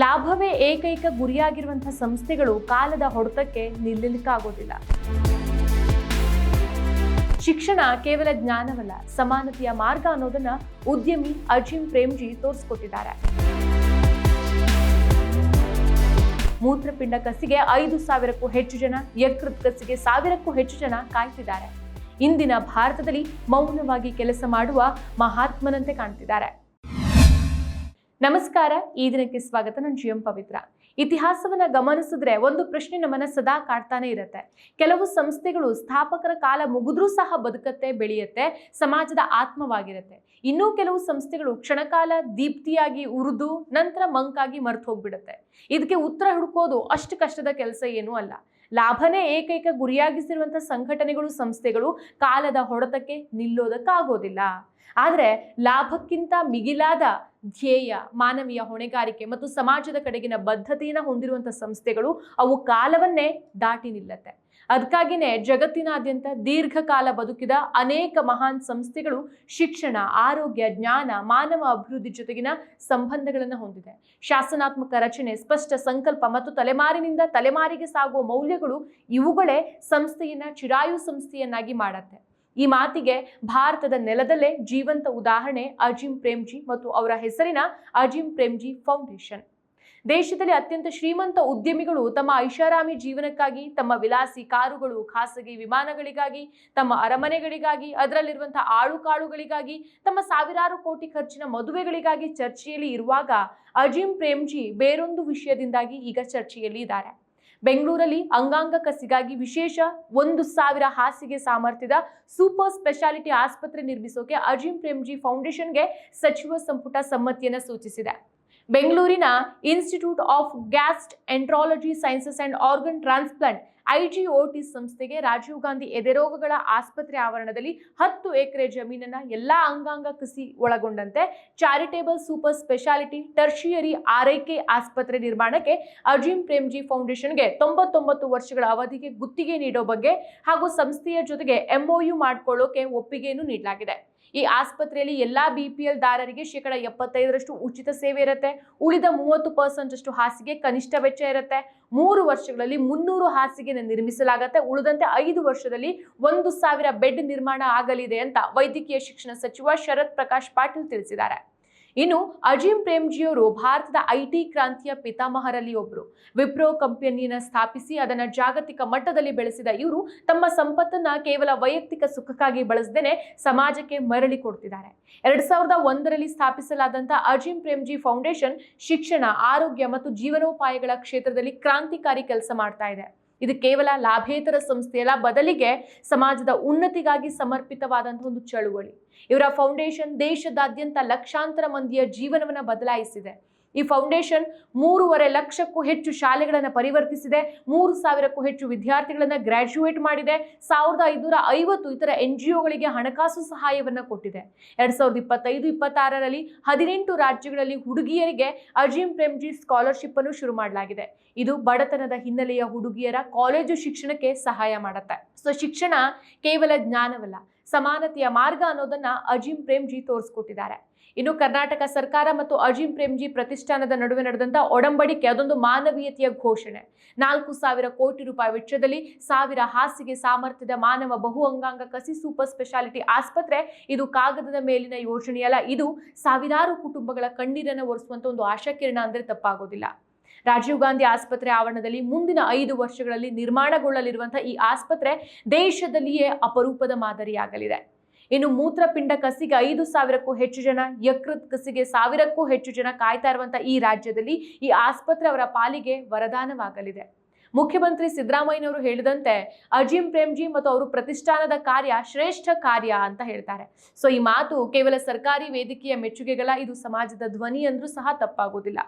ಲಾಭವೇ ಏಕೈಕ ಗುರಿಯಾಗಿರುವಂತಹ ಸಂಸ್ಥೆಗಳು ಕಾಲದ ಹೊಡೆತಕ್ಕೆ ನಿಲ್ಲಲಿಕ್ಕಾಗೋದಿಲ್ಲ ಶಿಕ್ಷಣ ಕೇವಲ ಜ್ಞಾನವಲ್ಲ, ಸಮಾನತೆಯ ಮಾರ್ಗ ಅನ್ನೋದನ್ನ ಉದ್ಯಮಿ ಅಜಿಮ್ ಪ್ರೇಮ್ಜಿ ತೋರಿಸ್ಕೊಟ್ಟಿದ್ದಾರೆ. ಮೂತ್ರಪಿಂಡ ಕಸಿಗೆ ಐದು ಸಾವಿರಕ್ಕೂ ಹೆಚ್ಚು ಜನ, ಯಕೃತ್ ಕಸಿಗೆ ಸಾವಿರಕ್ಕೂ ಹೆಚ್ಚು ಜನ ಕಾಯ್ತಿದ್ದಾರೆ. ಇಂದಿನ ಭಾರತದಲ್ಲಿ ಮೌನವಾಗಿ ಕೆಲಸ ಮಾಡುವ ಮಹಾತ್ಮನಂತೆ ಕಾಣ್ತಿದ್ದಾರೆ. ನಮಸ್ಕಾರ, ಈ ದಿನಕ್ಕೆ ಸ್ವಾಗತ. ನಾನು ಜಿ ಎಂ ಪವಿತ್ರ. ಇತಿಹಾಸವನ್ನ ಗಮನಿಸಿದ್ರೆ ಒಂದು ಪ್ರಶ್ನೆ ನಮ್ಮನ್ನ ಸದಾ ಕಾಡ್ತಾನೆ ಇರುತ್ತೆ. ಕೆಲವು ಸಂಸ್ಥೆಗಳು ಸ್ಥಾಪಕರ ಕಾಲ ಮುಗಿದ್ರೂ ಸಹ ಬದುಕತ್ತೆ, ಬೆಳೆಯುತ್ತೆ, ಸಮಾಜದ ಆತ್ಮವಾಗಿರುತ್ತೆ. ಇನ್ನೂ ಕೆಲವು ಸಂಸ್ಥೆಗಳು ಕ್ಷಣಕಾಲ ದೀಪ್ತಿಯಾಗಿ ಉರಿದು, ನಂತರ ಮಂಕಾಗಿ ಮರ್ತು ಹೋಗ್ಬಿಡುತ್ತೆ ಇದಕ್ಕೆ ಉತ್ತರ ಹುಡುಕೋದು ಅಷ್ಟು ಕಷ್ಟದ ಕೆಲಸ ಏನೂ ಅಲ್ಲ. ಲಾಭನೇ ಏಕೈಕ ಗುರಿಯಾಗಿಸಿರುವಂತಹ ಸಂಘಟನೆಗಳು, ಸಂಸ್ಥೆಗಳು ಕಾಲದ ಹೊಡೆತಕ್ಕೆ ನಿಲ್ಲೋದಕ್ಕಾಗೋದಿಲ್ಲ. ಆದರೆ ಲಾಭಕ್ಕಿಂತ ಮಿಗಿಲಾದ ಧ್ಯೇಯ, ಮಾನವೀಯ ಹೊಣೆಗಾರಿಕೆ ಮತ್ತು ಸಮಾಜದ ಕಡೆಗಿನ ಬದ್ಧತೆಯನ್ನು ಹೊಂದಿರುವಂಥ ಸಂಸ್ಥೆಗಳು ಅವು ಕಾಲವನ್ನೇ ದಾಟಿ ನಿಲ್ಲತ್ತೆ. ಅದಕ್ಕಾಗಿನೇ ಜಗತ್ತಿನಾದ್ಯಂತ ದೀರ್ಘಕಾಲ ಬದುಕಿದ ಅನೇಕ ಮಹಾನ್ ಸಂಸ್ಥೆಗಳು ಶಿಕ್ಷಣ, ಆರೋಗ್ಯ, ಜ್ಞಾನ, ಮಾನವ ಅಭಿವೃದ್ಧಿ ಜೊತೆಗಿನ ಸಂಬಂಧಗಳನ್ನು ಹೊಂದಿದೆ. ಶಾಸನಾತ್ಮಕ ರಚನೆ, ಸ್ಪಷ್ಟ ಸಂಕಲ್ಪ ಮತ್ತು ತಲೆಮಾರಿನಿಂದ ತಲೆಮಾರಿಗೆ ಸಾಗುವ ಮೌಲ್ಯಗಳು ಇವುಗಳೇ ಸಂಸ್ಥೆಯನ್ನ ಚಿರಾಯು ಸಂಸ್ಥೆಯನ್ನಾಗಿ ಮಾಡತ್ತೆ. ಈ ಮಾತಿಗೆ ಭಾರತದ ನೆಲದಲ್ಲೇ ಜೀವಂತ ಉದಾಹರಣೆ ಅಜಿಂ ಪ್ರೇಮ್ಜಿ ಮತ್ತು ಅವರ ಹೆಸರಿನ ಅಜಿಂ ಪ್ರೇಮ್ಜಿ ಫೌಂಡೇಶನ್. ದೇಶದಲ್ಲಿ ಅತ್ಯಂತ ಶ್ರೀಮಂತ ಉದ್ಯಮಿಗಳು ತಮ್ಮ ಐಷಾರಾಮಿ ಜೀವನಕ್ಕಾಗಿ, ತಮ್ಮ ವಿಲಾಸಿ ಕಾರುಗಳು, ಖಾಸಗಿ ವಿಮಾನಗಳಿಗಾಗಿ, ತಮ್ಮ ಅರಮನೆಗಳಿಗಾಗಿ ಅದರಲ್ಲಿರುವಂತಹ ಆಳು ಕಾಳುಗಳಿಗಾಗಿ ತಮ್ಮ ಸಾವಿರಾರು ಕೋಟಿ ಖರ್ಚಿನ ಮದುವೆಗಳಿಗಾಗಿ ಚರ್ಚೆಯಲ್ಲಿ ಇರುವಾಗ ಅಜಿಂ ಪ್ರೇಮ್ಜಿ ಬೇರೊಂದು ವಿಷಯದಿಂದಾಗಿ ಈಗ ಚರ್ಚೆಯಲ್ಲಿ ಇದ್ದಾರೆ. ಬೆಂಗಳೂರಲ್ಲಿ ಅಂಗಾಂಗ ಕಸಿಗಾಗಿ ವಿಶೇಷ ಒಂದು ಸಾವಿರ ಹಾಸಿಗೆ ಸಾಮರ್ಥ್ಯದ ಸೂಪರ್ ಸ್ಪೆಷಾಲಿಟಿ ಆಸ್ಪತ್ರೆ ನಿರ್ಮಿಸೋಕೆ ಅಜಿಂ ಪ್ರೇಮ್ಜಿ ಫೌಂಡೇಶನ್ಗೆ ಸಚಿವ ಸಂಪುಟ ಸಮ್ಮತಿಯನ್ನು ಸೂಚಿಸಿದೆ. ಬೆಂಗಳೂರಿನ institute of gastroenterology sciences and organ transplant IGOT ಸಂಸ್ಥೆಗೆ ರಾಜೀವ್ ಗಾಂಧಿ ಎದೆರೋಗಗಳ ಆಸ್ಪತ್ರೆ ಆವರಣದಲ್ಲಿ ಹತ್ತು ಎಕರೆ ಜಮೀನನ್ನ ಎಲ್ಲಾ ಅಂಗಾಂಗ ಕಸಿ ಒಳಗೊಂಡಂತೆ ಚಾರಿಟೇಬಲ್ ಸೂಪರ್ ಸ್ಪೆಷಾಲಿಟಿ ಟರ್ಷಿಯರಿ ಆರೈಕೆ ಆಸ್ಪತ್ರೆ ನಿರ್ಮಾಣಕ್ಕೆ ಅಜಿಂ ಪ್ರೇಮ್ಜಿ ಫೌಂಡೇಶನ್ಗೆ ತೊಂಬತ್ತೊಂಬತ್ತು ವರ್ಷಗಳ ಅವಧಿಗೆ ಗುತ್ತಿಗೆ ನೀಡೋ ಬಗ್ಗೆ ಹಾಗೂ ಸಂಸ್ಥೆಯ ಜೊತೆಗೆ ಎಂಒಯು ಮಾಡಿಕೊಳ್ಳೋಕೆ ಒಪ್ಪಿಗೆಯನ್ನು ನೀಡಲಾಗಿದೆ. ಈ ಆಸ್ಪತ್ರೆಯಲ್ಲಿ ಎಲ್ಲಾ ಬಿ ಪಿ ಎಲ್ ದಾರರಿಗೆ ಶೇಕಡ ಎಪ್ಪತ್ತೈದರಷ್ಟು ಉಚಿತ ಸೇವೆ ಇರುತ್ತೆ. ಉಳಿದ ಮೂವತ್ತು ಪರ್ಸೆಂಟ್ ಅಷ್ಟು ಹಾಸಿಗೆ ಕನಿಷ್ಠ ವೆಚ್ಚ ಇರುತ್ತೆ. ಮೂರು ವರ್ಷಗಳಲ್ಲಿ ಮುನ್ನೂರು ಹಾಸಿಗೆನ ನಿರ್ಮಿಸಲಾಗುತ್ತೆ. ಉಳಿದಂತೆ ಐದು ವರ್ಷದಲ್ಲಿ ಒಂದು ಸಾವಿರ ಬೆಡ್ ನಿರ್ಮಾಣ ಆಗಲಿದೆ ಅಂತ ವೈದ್ಯಕೀಯ ಶಿಕ್ಷಣ ಸಚಿವ ಶರತ್ ಪ್ರಕಾಶ್ ಪಾಟೀಲ್ ತಿಳಿಸಿದ್ದಾರೆ. ಇನ್ನು ಅಜಿಂ ಪ್ರೇಮ್ಜಿಯವರು ಭಾರತದ ಐಟಿ ಕ್ರಾಂತಿಯ ಪಿತಾಮಹರಲ್ಲಿ ಒಬ್ಬರು ವಿಪ್ರೋ ಕಂಪನಿಯನ್ನು ಸ್ಥಾಪಿಸಿ ಅದನ್ನು ಜಾಗತಿಕ ಮಟ್ಟದಲ್ಲಿ ಬೆಳೆಸಿದ ಇವರು ತಮ್ಮ ಸಂಪತ್ತನ್ನ ಕೇವಲ ವೈಯಕ್ತಿಕ ಸುಖಕ್ಕಾಗಿ ಬಳಸದೇನೆ ಸಮಾಜಕ್ಕೆ ಮರಳಿ ಕೊಡ್ತಿದ್ದಾರೆ. ಎರಡ್ ಸಾವಿರದ ಒಂದರಲ್ಲಿ ಸ್ಥಾಪಿಸಲಾದಂತಹ ಅಜಿಂ ಪ್ರೇಮ್ಜಿ ಫೌಂಡೇಶನ್ ಶಿಕ್ಷಣ, ಆರೋಗ್ಯ ಮತ್ತು ಜೀವನೋಪಾಯಗಳ ಕ್ಷೇತ್ರದಲ್ಲಿ ಕ್ರಾಂತಿಕಾರಿ ಕೆಲಸ ಮಾಡ್ತಾ ಇದೆ. ಇದು ಕೇವಲ ಲಾಭೇತರ ಸಂಸ್ಥೆಯಲ್ಲ, ಬದಲಿಗೆ ಸಮಾಜದ ಉನ್ನತಿಗಾಗಿ ಸಮರ್ಪಿತವಾದಂತಹ ಒಂದು ಚಳುವಳಿ. ಇವರ ಫೌಂಡೇಶನ್ ದೇಶದಾದ್ಯಂತ ಲಕ್ಷಾಂತರ ಮಂದಿಯ ಜೀವನವನ್ನು ಬದಲಾಯಿಸಿದೆ. ಈ ಫೌಂಡೇಶನ್ ಮೂರುವರೆ ಲಕ್ಷಕ್ಕೂ ಹೆಚ್ಚು ಶಾಲೆಗಳನ್ನು ಪರಿವರ್ತಿಸಿದೆ, ಮೂರು ಸಾವಿರಕ್ಕೂ ಹೆಚ್ಚು ವಿದ್ಯಾರ್ಥಿಗಳನ್ನು ಗ್ರಾಜ್ಯುಯೇಟ್ ಮಾಡಿದೆ, ಸಾವಿರದ ಐದುನೂರ ಐವತ್ತು ಇತರ ಎನ್ ಜಿ ಒಗಳಿಗೆ ಹಣಕಾಸು ಸಹಾಯವನ್ನು ಕೊಟ್ಟಿದೆ. ಎರಡ್ ಸಾವಿರದ ಇಪ್ಪತ್ತೈದು, ಇಪ್ಪತ್ತಾರರಲ್ಲಿ ಹದಿನೆಂಟು ರಾಜ್ಯಗಳಲ್ಲಿ ಹುಡುಗಿಯರಿಗೆ ಅಜೀಂ ಪ್ರೇಮ್ಜಿ ಸ್ಕಾಲರ್ಶಿಪ್ ಅನ್ನು ಶುರು ಮಾಡಲಾಗಿದೆ. ಇದು ಬಡತನದ ಹಿನ್ನೆಲೆಯ ಹುಡುಗಿಯರ ಕಾಲೇಜು ಶಿಕ್ಷಣಕ್ಕೆ ಸಹಾಯ ಮಾಡುತ್ತೆ. ಸೊ ಶಿಕ್ಷಣ ಕೇವಲ ಜ್ಞಾನವಲ್ಲ, ಸಮಾನತೆಯ ಮಾರ್ಗ ಅನ್ನೋದನ್ನ ಅಜೀಂ ಪ್ರೇಮ್ಜಿ ತೋರಿಸ್ಕೊಟ್ಟಿದ್ದಾರೆ. ಇನ್ನು ಕರ್ನಾಟಕ ಸರ್ಕಾರ ಮತ್ತು ಅಜಿಂ ಪ್ರೇಮ್ಜಿ ಪ್ರತಿಷ್ಠಾನದ ನಡುವೆ ನಡೆದಂತ ಒಡಂಬಡಿಕೆ, ಅದೊಂದು ಮಾನವೀಯತೆಯ ಘೋಷಣೆ. ನಾಲ್ಕು ಸಾವಿರ ಕೋಟಿ ರೂಪಾಯಿ ವೆಚ್ಚದಲ್ಲಿ ಸಾವಿರ ಹಾಸಿಗೆ ಸಾಮರ್ಥ್ಯದ ಮಾನವ ಬಹು ಅಂಗಾಂಗ ಕಸಿ ಸೂಪರ್ ಸ್ಪೆಷಾಲಿಟಿ ಆಸ್ಪತ್ರೆ, ಇದು ಕಾಗದದ ಮೇಲಿನ ಯೋಜನೆಯಲ್ಲ, ಇದು ಸಾವಿರಾರು ಕುಟುಂಬಗಳ ಕಣ್ಣೀರನ್ನು ಒರೆಸುವಂತ ಒಂದು ಆಶಾಕಿರಣ ಅಂದ್ರೆ ತಪ್ಪಾಗೋದಿಲ್ಲ. ರಾಜೀವ್ ಗಾಂಧಿ ಆಸ್ಪತ್ರೆ ಆವರಣದಲ್ಲಿ ಮುಂದಿನ ಐದು ವರ್ಷಗಳಲ್ಲಿ ನಿರ್ಮಾಣಗೊಳ್ಳಲಿರುವಂತಹ ಈ ಆಸ್ಪತ್ರೆ ದೇಶದಲ್ಲಿಯೇ ಅಪರೂಪದ ಮಾದರಿಯಾಗಲಿದೆ. ಇನ್ನು ಮೂತ್ರಪಿಂಡ ಕಸಿಗೆ ಐದು ಸಾವಿರಕ್ಕೂ ಹೆಚ್ಚು ಜನ, ಯಕೃತ್ ಕಸಿಗೆ ಸಾವಿರಕ್ಕೂ ಹೆಚ್ಚು ಜನ ಕಾಯ್ತಾ ಇರುವಂತಹ ಈ ರಾಜ್ಯದಲ್ಲಿ ಈ ಆಸ್ಪತ್ರೆ ಅವರ ಪಾಲಿಗೆ ವರದಾನವಾಗಲಿದೆ. ಮುಖ್ಯಮಂತ್ರಿ ಸಿದ್ದರಾಮಯ್ಯನವರು ಹೇಳಿದಂತೆ, ಅಜಿಂ ಪ್ರೇಮ್ಜಿ ಮತ್ತು ಅವರು ಪ್ರತಿಷ್ಠಾನದ ಕಾರ್ಯ ಶ್ರೇಷ್ಠ ಕಾರ್ಯ ಅಂತ ಹೇಳ್ತಾರೆ. ಸೊ, ಈ ಮಾತು ಕೇವಲ ಸರ್ಕಾರಿ ವೇದಿಕೆಯ ಮೆಚ್ಚುಗೆಗಳ ಇದು ಸಮಾಜದ ಧ್ವನಿ ಅಂದ್ರೂ ಸಹ ತಪ್ಪಾಗೋದಿಲ್ಲ.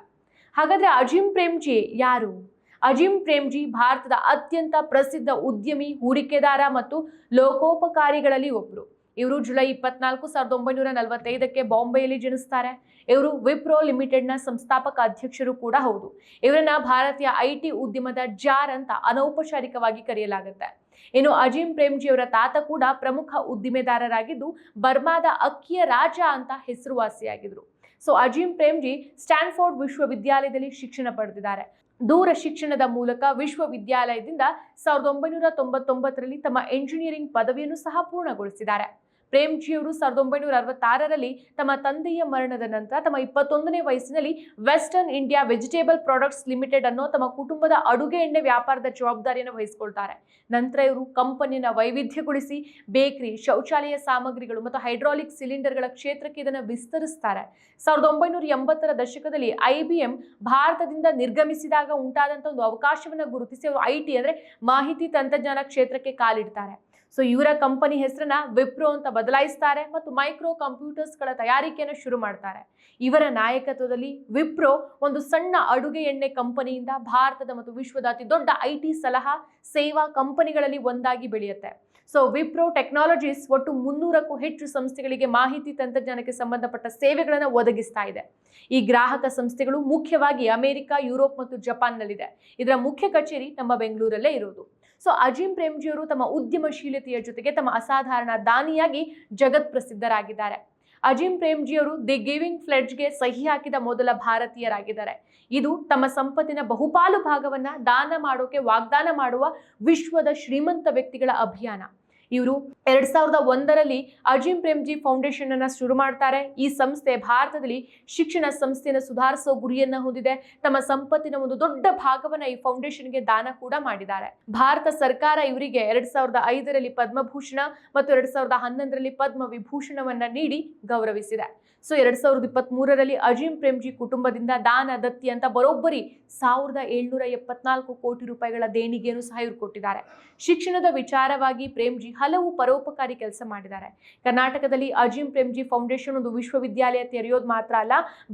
ಹಾಗಾದ್ರೆ ಅಜಿಂ ಪ್ರೇಮ್ಜಿ ಯಾರು? ಅಜಿಂ ಪ್ರೇಮ್ಜಿ ಭಾರತದ ಅತ್ಯಂತ ಪ್ರಸಿದ್ಧ ಉದ್ಯಮಿ, ಹೂಡಿಕೆದಾರ ಮತ್ತು ಲೋಕೋಪಕಾರಿಗಳಲ್ಲಿ ಒಬ್ಬರು ಇವರು ಜುಲೈ ಇಪ್ಪತ್ನಾಲ್ಕು ಸಾವಿರದ ಒಂಬೈನೂರ ನಲವತ್ತೈದಕ್ಕೆ ಬಾಂಬೆಯಲ್ಲಿ ಜನಿಸ್ತಾರೆ. ಇವರು ವಿಪ್ರೋ ಲಿಮಿಟೆಡ್ನ ಸಂಸ್ಥಾಪಕ ಅಧ್ಯಕ್ಷರು ಕೂಡ ಹೌದು. ಇವರನ್ನ ಭಾರತೀಯ ಐ ಟಿ ಉದ್ಯಮದ ಜಾರ್ ಅಂತ ಅನೌಪಚಾರಿಕವಾಗಿ ಕರೆಯಲಾಗುತ್ತೆ. ಇನ್ನು ಅಜಿಂ ಪ್ರೇಮ್ಜಿ ಅವರ ತಾತ ಕೂಡ ಪ್ರಮುಖ ಉದ್ದಿಮೆದಾರರಾಗಿದ್ದು, ಬರ್ಮಾದ ಅಕ್ಕಿಯ ರಾಜ ಅಂತ ಹೆಸರುವಾಸಿಯಾಗಿದ್ರು. ಸೊ ಅಜೀಂ ಪ್ರೇಮ್ಜಿ ಸ್ಟ್ಯಾನ್ಫೋರ್ಡ್ ವಿಶ್ವವಿದ್ಯಾಲಯದಲ್ಲಿ ಶಿಕ್ಷಣ ಪಡೆದಿದ್ದಾರೆ. ದೂರ ಶಿಕ್ಷಣದ ಮೂಲಕ ವಿಶ್ವವಿದ್ಯಾಲಯದಿಂದ ಸಾವಿರದ ಒಂಬೈನೂರ ತೊಂಬತ್ತೊಂಬತ್ತರಲ್ಲಿ ತಮ್ಮ ಎಂಜಿನಿಯರಿಂಗ್ ಪದವಿಯನ್ನು ಸಹ ಪೂರ್ಣಗೊಳಿಸಿದ್ದಾರೆ. ಪ್ರೇಮ್ಜಿಯವರು ಸಾವಿರದ ಒಂಬೈನೂರ ಅರವತ್ತಾರರಲ್ಲಿ ತಮ್ಮ ತಂದೆಯ ಮರಣದ ನಂತರ ತಮ್ಮ ಇಪ್ಪತ್ತೊಂದನೇ ವಯಸ್ಸಿನಲ್ಲಿ western India vegetable products limited ಅನ್ನೋ ತಮ್ಮ ಕುಟುಂಬದ ಅಡುಗೆ ಎಣ್ಣೆ ವ್ಯಾಪಾರದ ಜವಾಬ್ದಾರಿಯನ್ನು ವಹಿಸಿಕೊಳ್ತಾರೆ. ನಂತರ ಇವರು ಕಂಪನಿಯನ್ನು ವೈವಿಧ್ಯಗೊಳಿಸಿ ಬೇಕರಿ, ಶೌಚಾಲಯ ಸಾಮಗ್ರಿಗಳು ಮತ್ತು ಹೈಡ್ರಾಲಿಕ್ ಸಿಲಿಂಡರ್ಗಳ ಕ್ಷೇತ್ರಕ್ಕೆ ಇದನ್ನು ವಿಸ್ತರಿಸ್ತಾರೆ. ಸಾವಿರದ ಒಂಬೈನೂರ ಎಂಬತ್ತರ ದಶಕದಲ್ಲಿ ಐ ಬಿ ಎಂ ಭಾರತದಿಂದ ನಿರ್ಗಮಿಸಿದಾಗ ಉಂಟಾದಂಥ ಒಂದು ಅವಕಾಶವನ್ನು ಗುರುತಿಸಿ ಅವರು ಐ ಟಿ ಅಂದರೆ ಮಾಹಿತಿ ತಂತ್ರಜ್ಞಾನ ಕ್ಷೇತ್ರಕ್ಕೆ ಕಾಲಿಡ್ತಾರೆ. ಸೊ ಇವರ ಕಂಪನಿ ಹೆಸರನ್ನ ವಿಪ್ರೋ ಅಂತ ಬದಲಾಯಿಸ್ತಾರೆ ಮತ್ತು ಮೈಕ್ರೋ ಕಂಪ್ಯೂಟರ್ಸ್ಗಳ ತಯಾರಿಕೆಯನ್ನು ಶುರು ಮಾಡ್ತಾರೆ. ಇವರ ನಾಯಕತ್ವದಲ್ಲಿ ವಿಪ್ರೋ ಒಂದು ಸಣ್ಣ ಅಡುಗೆ ಎಣ್ಣೆ ಕಂಪನಿಯಿಂದ ಭಾರತದ ಮತ್ತು ವಿಶ್ವದ ಅತಿ ದೊಡ್ಡ ಐ ಟಿ ಸಲಹಾ ಸೇವಾ ಕಂಪನಿಗಳಲ್ಲಿ ಒಂದಾಗಿ ಬೆಳೆಯುತ್ತೆ. ಸೊ ವಿಪ್ರೋ ಟೆಕ್ನಾಲಜೀಸ್ ಒಟ್ಟು ಮುನ್ನೂರಕ್ಕೂ ಹೆಚ್ಚು ಸಂಸ್ಥೆಗಳಿಗೆ ಮಾಹಿತಿ ತಂತ್ರಜ್ಞಾನಕ್ಕೆ ಸಂಬಂಧಪಟ್ಟ ಸೇವೆಗಳನ್ನು ಒದಗಿಸ್ತಾ ಇದೆ. ಈ ಗ್ರಾಹಕ ಸಂಸ್ಥೆಗಳು ಮುಖ್ಯವಾಗಿ ಅಮೆರಿಕ, ಯುರೋಪ್ ಮತ್ತು ಜಪಾನ್ನಲ್ಲಿದೆ. ಇದರ ಮುಖ್ಯ ಕಚೇರಿ ನಮ್ಮ ಬೆಂಗಳೂರಲ್ಲೇ ಇರೋದು. ಸೊ ಅಜೀಂ ಪ್ರೇಮ್ಜಿಯವರು ತಮ್ಮ ಉದ್ಯಮಶೀಲತೆಯ ಜೊತೆಗೆ ತಮ್ಮ ಅಸಾಧಾರಣ ದಾನಿಯಾಗಿ ಜಗತ್ ಪ್ರಸಿದ್ಧರಾಗಿದ್ದಾರೆ. ಅಜೀಂ ಪ್ರೇಮ್ಜಿಯವರು ದಿ ಗಿವಿಂಗ್ ಫ್ಲೆಡ್ಜ್ಗೆ ಸಹಿ ಹಾಕಿದ ಮೊದಲ ಭಾರತೀಯರಾಗಿದ್ದಾರೆ. ಇದು ತಮ್ಮ ಸಂಪತ್ತಿನ ಬಹುಪಾಲು ಭಾಗವನ್ನು ದಾನ ಮಾಡೋಕೆ ವಾಗ್ದಾನ ಮಾಡುವ ವಿಶ್ವದ ಶ್ರೀಮಂತ ವ್ಯಕ್ತಿಗಳ ಅಭಿಯಾನ. ಇವರು ಎರಡ್ ಸಾವಿರದ ಒಂದರಲ್ಲಿ ಅಜಿಂ ಪ್ರೇಮ್ಜಿ ಫೌಂಡೇಶನ್ ಅನ್ನ ಶುರು ಮಾಡ್ತಾರೆ. ಈ ಸಂಸ್ಥೆ ಭಾರತದಲ್ಲಿ ಶಿಕ್ಷಣ ಸಂಸ್ಥೆಯನ್ನು ಸುಧಾರಿಸೋ ಗುರಿಯನ್ನ ಹೊಂದಿದೆ. ತಮ್ಮ ಸಂಪತ್ತಿನ ಒಂದು ದೊಡ್ಡ ಭಾಗವನ್ನ ಈ ಫೌಂಡೇಶನ್ಗೆ ದಾನ ಕೂಡ ಮಾಡಿದ್ದಾರೆ. ಭಾರತ ಸರ್ಕಾರ ಇವರಿಗೆ ಎರಡ್ ಸಾವಿರದ ಐದರಲ್ಲಿ ಪದ್ಮಭೂಷಣ ಮತ್ತು ಎರಡ್ ಸಾವಿರದ ಹನ್ನೊಂದರಲ್ಲಿ ಪದ್ಮ ವಿಭೂಷಣವನ್ನ ನೀಡಿ ಗೌರವಿಸಿದೆ. ಸೊ ಎರಡ್ ಸಾವಿರದ ಇಪ್ಪತ್ತ್ ಮೂರರಲ್ಲಿ ಅಜೀಂ ಪ್ರೇಮ್ಜಿ ಕುಟುಂಬದಿಂದ ದಾನ ದತ್ತಿ ಅಂತ ಬರೋಬ್ಬರಿ ಸಾವಿರದ ಏಳ್ನೂರ ಎಪ್ಪತ್ನಾಲ್ಕು ಕೋಟಿ ರೂಪಾಯಿಗಳ ದೇಣಿಗೆಯನ್ನು ಸಹ ಇವರು ಕೊಟ್ಟಿದ್ದಾರೆ. ಶಿಕ್ಷಣದ ವಿಚಾರವಾಗಿ ಪ್ರೇಮ್ಜಿ ಹಲವು ಪರೋಪಕಾರಿ ಕೆಲಸ ಮಾಡಿದ್ದಾರೆ. ಕರ್ನಾಟಕದಲ್ಲಿ ಅಜೀಂ ಪ್ರೇಮ್ಜಿ ಫೌಂಡೇಶನ್ ಒಂದು ವಿಶ್ವವಿದ್ಯಾಲಯ ತೆರೆಯೋದು ಮಾತ್ರ ಅಲ್ಲ,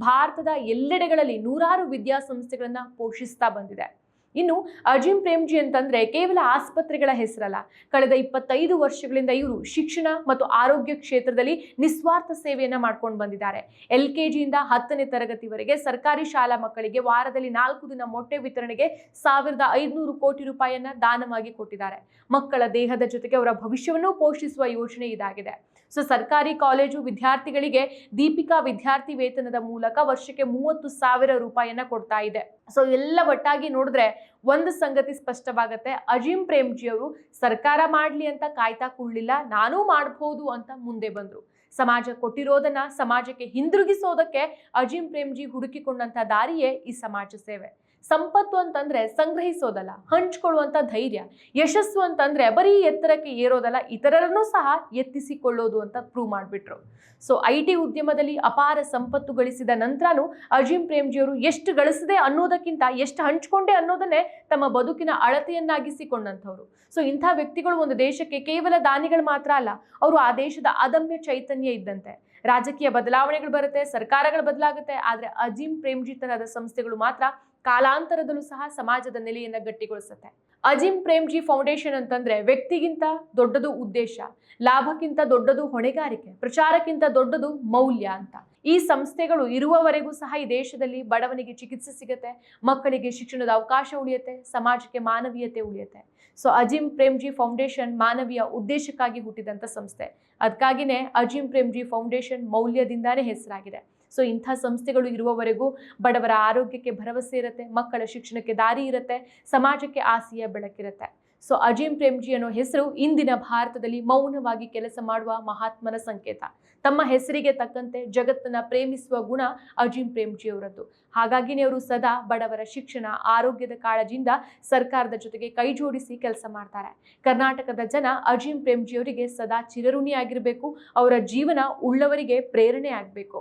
ಭಾರತದ ಎಲ್ಲೆಡೆಗಳಲ್ಲಿ ನೂರಾರು ವಿದ್ಯಾಸಂಸ್ಥೆಗಳನ್ನು ಪೋಷಿಸ್ತಾ ಬಂದಿದೆ. ಇನ್ನು ಅಜಿಂ ಪ್ರೇಮ್ಜಿ ಅಂತಂದ್ರೆ ಕೇವಲ ಆಸ್ಪತ್ರೆಗಳ ಹೆಸರಲ್ಲ. ಕಳೆದ ಇಪ್ಪತ್ತೈದು ವರ್ಷಗಳಿಂದ ಇವರು ಶಿಕ್ಷಣ ಮತ್ತು ಆರೋಗ್ಯ ಕ್ಷೇತ್ರದಲ್ಲಿ ನಿಸ್ವಾರ್ಥ ಸೇವೆಯನ್ನ ಮಾಡ್ಕೊಂಡು ಬಂದಿದ್ದಾರೆ. ಎಲ್ ಕೆ ಜಿಯಿಂದ ಹತ್ತನೇ ತರಗತಿವರೆಗೆ ಸರ್ಕಾರಿ ಶಾಲಾ ಮಕ್ಕಳಿಗೆ ವಾರದಲ್ಲಿ ನಾಲ್ಕು ದಿನ ಮೊಟ್ಟೆ ವಿತರಣೆಗೆ ಸಾವಿರದ ಐದುನೂರು ಕೋಟಿ ರೂಪಾಯಿಯನ್ನ ದಾನವಾಗಿ ಕೊಟ್ಟಿದ್ದಾರೆ. ಮಕ್ಕಳ ದೇಹದ ಜೊತೆಗೆ ಅವರ ಭವಿಷ್ಯವನ್ನು ಪೋಷಿಸುವ ಯೋಜನೆ ಇದಾಗಿದೆ. ಸೊ ಸರ್ಕಾರಿ ಕಾಲೇಜು ವಿದ್ಯಾರ್ಥಿಗಳಿಗೆ ದೀಪಿಕಾ ವಿದ್ಯಾರ್ಥಿ ವೇತನದ ಮೂಲಕ ವರ್ಷಕ್ಕೆ ಮೂವತ್ತು ಸಾವಿರ ರೂಪಾಯಿಯನ್ನ ಕೊಡ್ತಾ ಇದೆ. ಸೊ ಎಲ್ಲ ಒಟ್ಟಾಗಿ ನೋಡಿದ್ರೆ ಒಂದು ಸಂಗತಿ ಸ್ಪಷ್ಟವಾಗುತ್ತೆ. ಅಜೀಂ ಪ್ರೇಮ್ಜಿ ಅವರು ಸರ್ಕಾರ ಮಾಡಲಿ ಅಂತ ಕಾಯ್ತಾ ಕೂಡಲಿಲ್ಲ, ನಾನೂ ಮಾಡಬಹುದು ಅಂತ ಮುಂದೆ ಬಂದರು. ಸಮಾಜ ಕೊಟ್ಟಿರೋದನ್ನ ಸಮಾಜಕ್ಕೆ ಹಿಂದಿರುಗಿಸೋದಕ್ಕೆ ಅಜೀಂ ಪ್ರೇಮ್ಜಿ ಹುಡುಕಿಕೊಂಡಂತ ದಾರಿಯೇ ಈ ಸಮಾಜ ಸೇವೆ. ಸಂಪತ್ತು ಅಂತಂದ್ರೆ ಸಂಗ್ರಹಿಸೋದಲ್ಲ, ಹಂಚ್ಕೊಳ್ಳುವಂತ ಧೈರ್ಯ, ಯಶಸ್ಸು ಅಂತಂದ್ರೆ ಬರೀ ಎತ್ತರಕ್ಕೆ ಏರೋದಲ್ಲ, ಇತರರನ್ನೂ ಸಹ ಎತ್ತಿಸಿಕೊಳ್ಳೋದು ಅಂತ ಪ್ರೂವ್ ಮಾಡಿಬಿಟ್ರು. ಸೊ ಐ ಟಿ ಉದ್ಯಮದಲ್ಲಿ ಅಪಾರ ಸಂಪತ್ತು ಗಳಿಸಿದ ನಂತರನೂ ಅಜೀಂ ಪ್ರೇಮ್ಜಿಯವರು ಎಷ್ಟು ಗಳಿಸಿದೆ ಅನ್ನೋದಕ್ಕಿಂತ ಎಷ್ಟು ಹಂಚ್ಕೊಂಡೆ ಅನ್ನೋದನ್ನೇ ತಮ್ಮ ಬದುಕಿನ ಅಳತೆಯನ್ನಾಗಿಸಿಕೊಂಡಂಥವ್ರು. ಸೊ ಇಂಥ ವ್ಯಕ್ತಿಗಳು ಒಂದು ದೇಶಕ್ಕೆ ಕೇವಲ ದಾನಿಗಳು ಮಾತ್ರ ಅಲ್ಲ, ಅವರು ಆ ದೇಶದ ಅದಮ್ಯ ಚೈತನ್ಯ ಇದ್ದಂತೆ. ರಾಜಕೀಯ ಬದಲಾವಣೆಗಳು ಬರುತ್ತೆ, ಸರ್ಕಾರಗಳು ಬದಲಾಗುತ್ತೆ, ಆದರೆ ಅಜೀಂ ಪ್ರೇಮ್ಜಿ ತರಹದ ಸಂಸ್ಥೆಗಳು ಮಾತ್ರ ಕಾಲಾಂತರದಲ್ಲೂ ಸಹ ಸಮಾಜದ ನೆಲೆಯನ್ನ ಗಟ್ಟಿಗೊಳಿಸುತ್ತೆ. ಅಜಿಮ್ ಪ್ರೇಮ್ಜಿ ಫೌಂಡೇಶನ್ ಅಂತಂದ್ರೆ ವ್ಯಕ್ತಿಗಿಂತ ದೊಡ್ಡದು ಉದ್ದೇಶ, ಲಾಭಕ್ಕಿಂತ ದೊಡ್ಡದು ಹೊಣೆಗಾರಿಕೆ, ಪ್ರಚಾರಕ್ಕಿಂತ ದೊಡ್ಡದು ಮೌಲ್ಯ ಅಂತ. ಈ ಸಂಸ್ಥೆಗಳು ಇರುವವರೆಗೂ ಸಹ ಈ ದೇಶದಲ್ಲಿ ಬಡವನಿಗೆ ಚಿಕಿತ್ಸೆ ಸಿಗುತ್ತೆ, ಮಕ್ಕಳಿಗೆ ಶಿಕ್ಷಣದ ಅವಕಾಶ ಉಳಿಯುತ್ತೆ, ಸಮಾಜಕ್ಕೆ ಮಾನವೀಯತೆ ಉಳಿಯುತ್ತೆ. ಸೊ ಅಜಿಮ್ ಪ್ರೇಮ್ಜಿ ಫೌಂಡೇಶನ್ ಮಾನವೀಯ ಉದ್ದೇಶಕ್ಕಾಗಿ ಹುಟ್ಟಿದಂಥ ಸಂಸ್ಥೆ. ಅದಕ್ಕಾಗಿನೇ ಅಜಿಮ್ ಪ್ರೇಮ್ಜಿ ಫೌಂಡೇಶನ್ ಮೌಲ್ಯದಿಂದಾನೇ ಹೆಸರಾಗಿದೆ. ಸೊ ಇಂಥ ಸಂಸ್ಥೆಗಳು ಇರುವವರೆಗೂ ಬಡವರ ಆರೋಗ್ಯಕ್ಕೆ ಭರವಸೆ ಇರುತ್ತೆ, ಮಕ್ಕಳ ಶಿಕ್ಷಣಕ್ಕೆ ದಾರಿ ಇರುತ್ತೆ, ಸಮಾಜಕ್ಕೆ ಆಸೆಯ ಬೆಳಕಿರುತ್ತೆ. ಸೊ ಅಜೀಂ ಪ್ರೇಮ್ಜಿ ಅನ್ನೋ ಹೆಸರು ಇಂದಿನ ಭಾರತದಲ್ಲಿ ಮೌನವಾಗಿ ಕೆಲಸ ಮಾಡುವ ಮಹಾತ್ಮನ ಸಂಕೇತ. ತಮ್ಮ ಹೆಸರಿಗೆ ತಕ್ಕಂತೆ ಜಗತ್ತನ್ನ ಪ್ರೇಮಿಸುವ ಗುಣ ಅಜೀಂ ಪ್ರೇಮ್ಜಿಯವರದ್ದು. ಹಾಗಾಗಿನೇ ಅವರು ಸದಾ ಬಡವರ ಶಿಕ್ಷಣ, ಆರೋಗ್ಯದ ಕಾಳಜಿಯಿಂದ ಸರ್ಕಾರದ ಜೊತೆಗೆ ಕೈಜೋಡಿಸಿ ಕೆಲಸ ಮಾಡ್ತಾರೆ. ಕರ್ನಾಟಕದ ಜನ ಅಜೀಂ ಪ್ರೇಮ್ಜಿಯವರಿಗೆ ಸದಾ ಚಿರಋಣಿಯಾಗಿರಬೇಕು, ಅವರ ಜೀವನ ಉಳ್ಳವರಿಗೆ ಪ್ರೇರಣೆ ಆಗಬೇಕು.